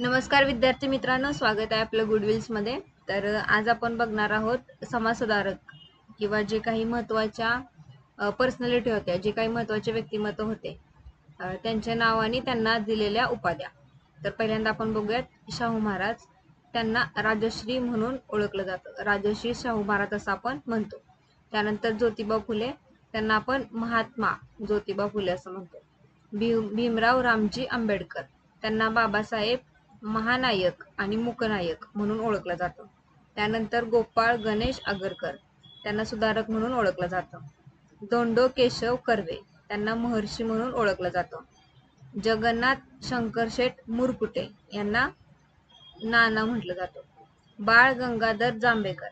नमस्कार विद्यार्थी मित्रांनो स्वागत आहे आपलं गुडविल्समध्ये तर आज आपण बघणार आहोत समाजसुधारक किंवा जे काही महत्त्वाच्या पर्सनॅलिटी होत्या जे काही महत्त्वाचे व्यक्तिमत्व होते त्यांच्या नावाने त्यांना दिलेल्या उपाध्या. तर पहिल्यांदा आपण बघूयात शाहू महाराज त्यांना राजश्री म्हणून ओळखलं जातं. राजश्री शाहू महाराज असं आपण म्हणतो. त्यानंतर ज्योतिबा फुले त्यांना आपण महात्मा ज्योतिबा फुले असं म्हणतो. भीम भीमराव रामजी आंबेडकर त्यांना बाबासाहेब महानायक आणि मुकनायक म्हणून ओळखलं जातं. त्यानंतर गोपाळ गणेश आगरकर त्यांना सुधारक म्हणून ओळखलं जातं. दोंडो केशव कर्वे त्यांना महर्षी म्हणून ओळखलं जातं. जगन्नाथ शंकरशेठ मुरकुटे यांना नाना म्हटलं जातं. बाळ गंगाधर जांभेकर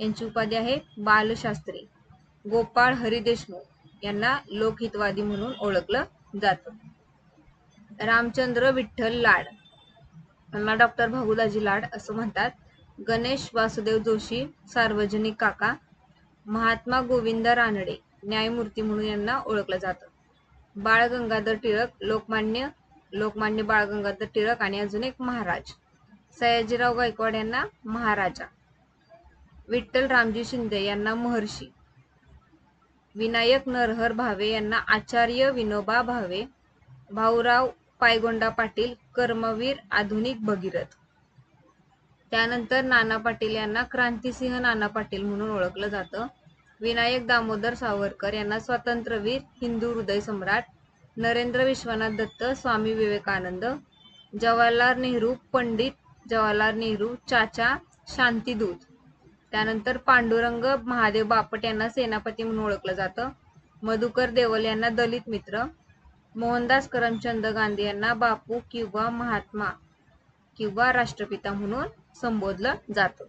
यांची उपाधी आहे बालशास्त्री. गोपाळ हरी देशमुख यांना लोकहितवादी म्हणून ओळखलं जातं. रामचंद्र विठ्ठल लाड यांना डॉक्टर भागुदाजी लाड असं म्हणतात. गणेश वासुदेव जोशी सार्वजनिक काका महात्मा गोविंद रानडे न्यायमूर्ती म्हणून यांना ओळखलं जातं. बाळ गंगाधर टिळक लोकमान्य लोकमान्य बाळ गंगाधर टिळक आणि अजून एक महाराज सयाजीराव गायकवाड यांना महाराजा विठ्ठल रामजी शिंदे यांना महर्षी विनायक नरहर भावे यांना आचार्य विनोबा भावे भाऊराव पायगोंडा पाटील कर्मवीर आधुनिक भगीरथ. त्यानंतर नाना पाटील यांना क्रांतिसिंह नाना पाटील म्हणून ओळखलं जातं. विनायक दामोदर सावरकर यांना स्वातंत्र्यवीर हिंदू हृदय सम्राट नरेंद्र विश्वनाथ दत्त स्वामी विवेकानंद जवाहरलाल नेहरू पंडित जवाहरलाल नेहरू चाचा शांतीदूत. त्यानंतर पांडुरंग महादेव बापट यांना सेनापती म्हणून ओळखलं जातं. मधुकर देवल यांना दलित मित्र. मोहनदास करमचंद गांधी यांना बापू किंवा महात्मा किंवा राष्ट्रपिता म्हणून संबोधलं जातं.